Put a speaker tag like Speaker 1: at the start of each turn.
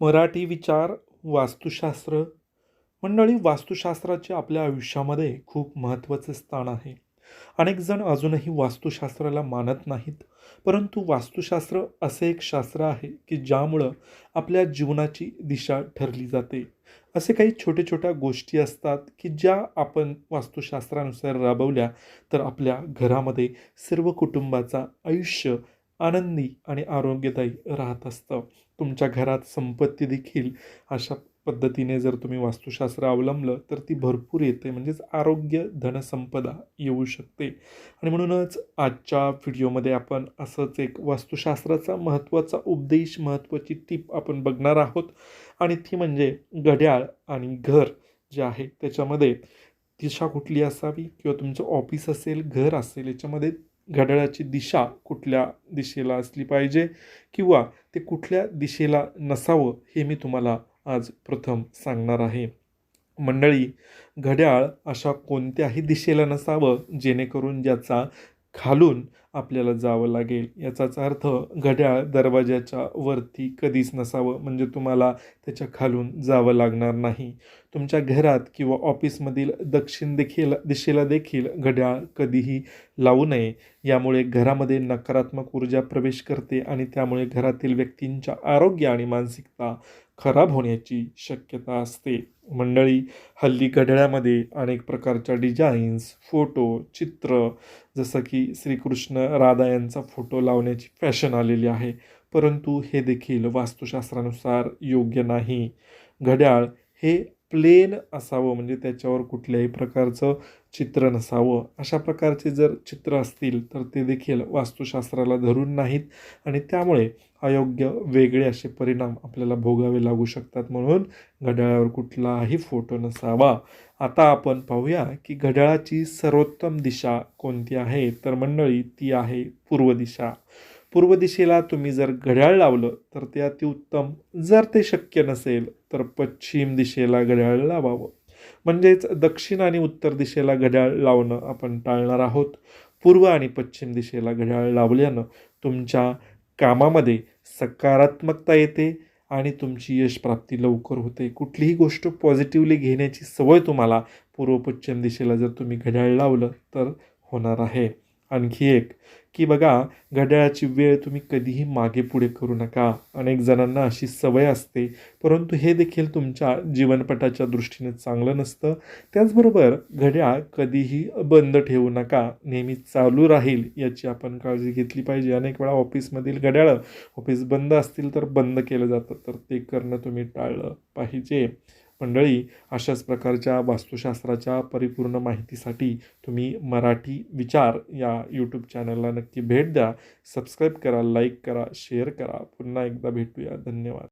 Speaker 1: मराठी विचार वास्तुशास्त्र मंडळी वास्तुशास्त्राचे आपल्या आयुष्यामध्ये खूप महत्त्वाचे स्थान आहे. अनेक जण अजूनही वास्तुशास्त्राला मानत नाहीत परंतु वास्तुशास्त्र असे एक शास्त्र आहे की ज्यामुळं आपल्या जीवनाची दिशा ठरली जाते. असे काही छोट्या छोट्या गोष्टी असतात की ज्या आपण वास्तुशास्त्रानुसार राबवल्या तर आपल्या घरामध्ये सर्व कुटुंबाचा आयुष्य आनंदी आणि आरोग्यदायी राहत असतं. तुमच्या घरात संपत्ती देखील अशा पद्धतीने जर तुम्ही वास्तुशास्त्र अवलंबलं तर ती भरपूर येते. म्हणजेच आरोग्य धनसंपदा येऊ शकते. आणि म्हणूनच आजच्या व्हिडिओमध्ये आपण असंच एक वास्तुशास्त्राचा महत्त्वाचा उपदेश महत्त्वाची टीप आपण बघणार आहोत. आणि ती म्हणजे घड्याळ आणि घर जे आहे त्याच्यामध्ये दिशा कुठली असावी किंवा तुमचं ऑफिस असेल घर असेल याच्यामध्ये घड्याळाची दिशा कुठल्या दिशेला असली पाहिजे किंवा ते कुठल्या दिशेला नसावं हे मी तुम्हाला आज प्रथम सांगणार आहे. मंडळी घड्याळ अशा कोणत्याही दिशेला नसावं जेणेकरून ज्याचा खालून आपल्याला जावं लागेल. याचाच अर्थ घड्याळ दरवाजाच्या वरती कधीच नसावं. म्हणजे तुम्हाला त्याच्या खालून जावं लागणार नाही. तुमच्या घरात किंवा ऑफिसमधील दक्षिण देखील दिशेला देखील घड्याळ कधीही लावू नये. यामुळे घरामध्ये नकारात्मक ऊर्जा प्रवेश करते आणि त्यामुळे घरातील व्यक्तींच्या आरोग्य आणि मानसिकता खराब होण्याची शक्यता असते. मंडळी हल्ली घड्याळामध्ये अनेक प्रकारच्या डिझाईन्स फोटो चित्र जसं की श्रीकृष्ण राधा यांचा फोटो लावण्याची फॅशन आलेली आहे. परंतु हे देखील वास्तुशास्त्रानुसार योग्य नाही. घड्याळ हे प्लेन असावं म्हणजे त्याच्यावर कुठल्याही प्रकारचं चित्र नसावं. अशा प्रकारचे जर चित्र असतील तर ते देखील वास्तुशास्त्राला धरून नाहीत आणि त्यामुळे अयोग्य वेगळे असे परिणाम आपल्याला भोगावे लागू शकतात. म्हणून घड्याळावर कुठलाही फोटो नसावा. आता आपण पाहूया की घड्याळाची सर्वोत्तम दिशा कोणती आहे? तर मंडळी ती आहे पूर्व दिशा. पूर्व दिशेला तुम्ही जर घड्याळ लावलं तर ते अतिउत्तम जर ते शक्य नसेल तर पश्चिम दिशेला घड्याळ लावावं. म्हणजेच दक्षिण आणि उत्तर दिशेला घड्याळ लावणं आपण टाळणार आहोत. पूर्व आणि पश्चिम दिशेला घड्याळ लावल्यानं तुमच्या कामामध्ये सकारात्मकता येते आणि तुमची यशप्राप्ती लवकर होते. कुठलीही गोष्ट पॉझिटिव्हली घेण्याची सवय तुम्हाला पूर्व पश्चिम दिशेला जर तुम्ही घड्याळ लावलं तर होणार आहे. आणखी एक की बघा घड्याळाची वेळ तुम्ही कधीही मागे पुढे करू नका. अनेक जणांना अशी सवय असते परंतु हे देखील तुमच्या जीवनपटाच्या दृष्टीने चांगलं नसतं. त्याचबरोबर घड्याळ कधीही बंद ठेवू नका. नेहमी चालू राहील याची आपण काळजी घेतली पाहिजे. अनेक वेळा ऑफिसमधील घड्याळं ऑफिस बंद असतील तर बंद केलं जातं तर ते करणं तुम्ही टाळलं पाहिजे. मंडळी अशाच प्रकारच्या वास्तुशास्त्राच्या परिपूर्ण माहितीसाठी तुम्ही मराठी विचार या यूट्यूब चॅनलला नक्की भेट द्या. सबस्क्राईब करा लाईक करा शेअर करा. पुन्हा एकदा भेटूया. धन्यवाद.